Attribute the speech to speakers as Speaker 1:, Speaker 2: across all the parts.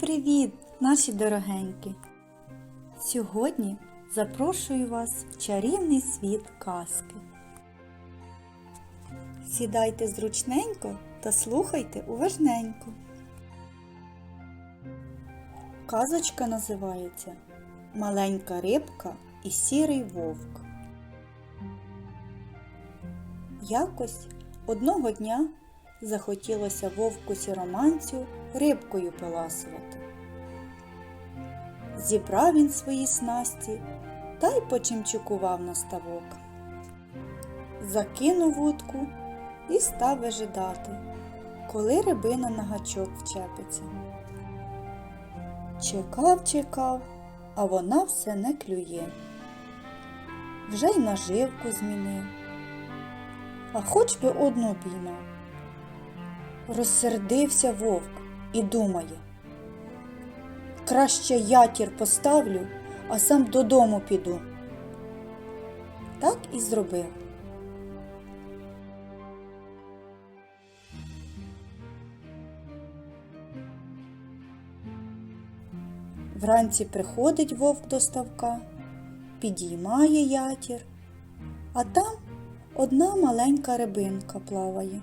Speaker 1: Привіт, наші дорогенькі! Сьогодні запрошую вас в чарівний світ казки. Сідайте зручненько та слухайте уважненько. Казочка називається Маленька рибка і сірий вовк. Якось одного дня захотілося вовку сіроманцю рибкою поласувати. Зібрав він свої снасті та й почимчукував на ставок. Закинув вудку і став вижидати, коли рибина на гачок вчепиться. Чекав, чекав, а вона все не клює. Вже й наживку змінив, а хоч би одну піймав. Розсердився вовк і думає. Краще ятір поставлю, а сам додому піду. Так і зробив. Вранці приходить вовк до ставка, підіймає ятір, а там одна маленька рибинка плаває.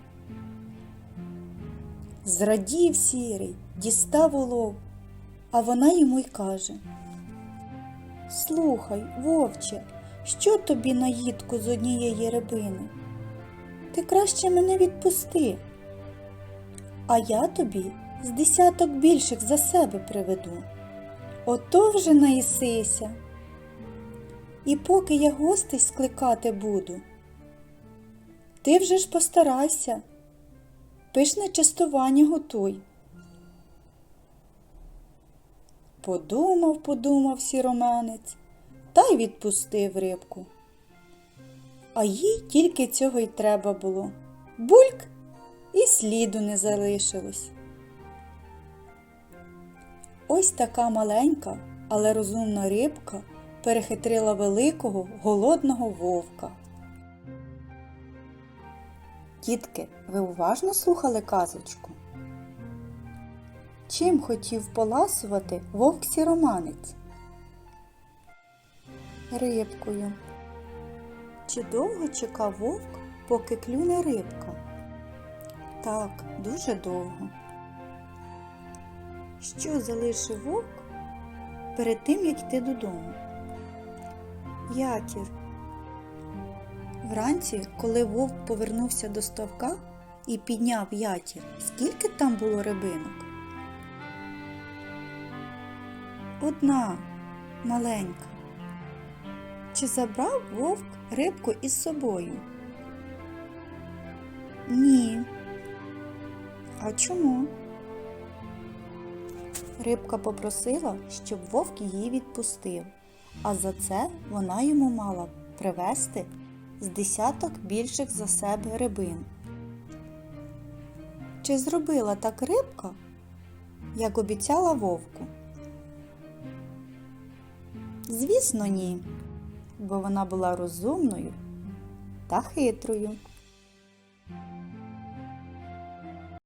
Speaker 1: Зрадів сірий, дістав улов, а вона йому й каже Слухай, вовче, що тобі наїдку з однієї рибини? Ти краще мене відпусти, а я тобі з десяток більших за себе приведу. Ото вже наїсися. І поки я гостей скликати буду, ти вже ж постарайся, пишне частування готуй. Подумав, подумав сіроманець та й відпустив рибку. А їй тільки цього й треба було. Бульк і сліду не залишилось. Ось така маленька, але розумна рибка перехитрила великого голодного вовка. Дітки, ви уважно слухали казочку? Чим хотів поласувати вовк сіроманець? Рибкою. Чи довго чекав вовк, поки клюне рибка? Так, дуже довго. Що залишив вовк перед тим, як йти додому? Ятір. Вранці, коли вовк повернувся до ставка і підняв ятір, скільки там було рибинок? Одна маленька. Чи забрав вовк рибку із собою? Ні. А чому? Рибка попросила, щоб вовк її відпустив, а за це вона йому мала привезти з десяток більших за себе рибин. Чи зробила так рибка, як обіцяла вовку? Звісно, ні, бо вона була розумною та хитрою.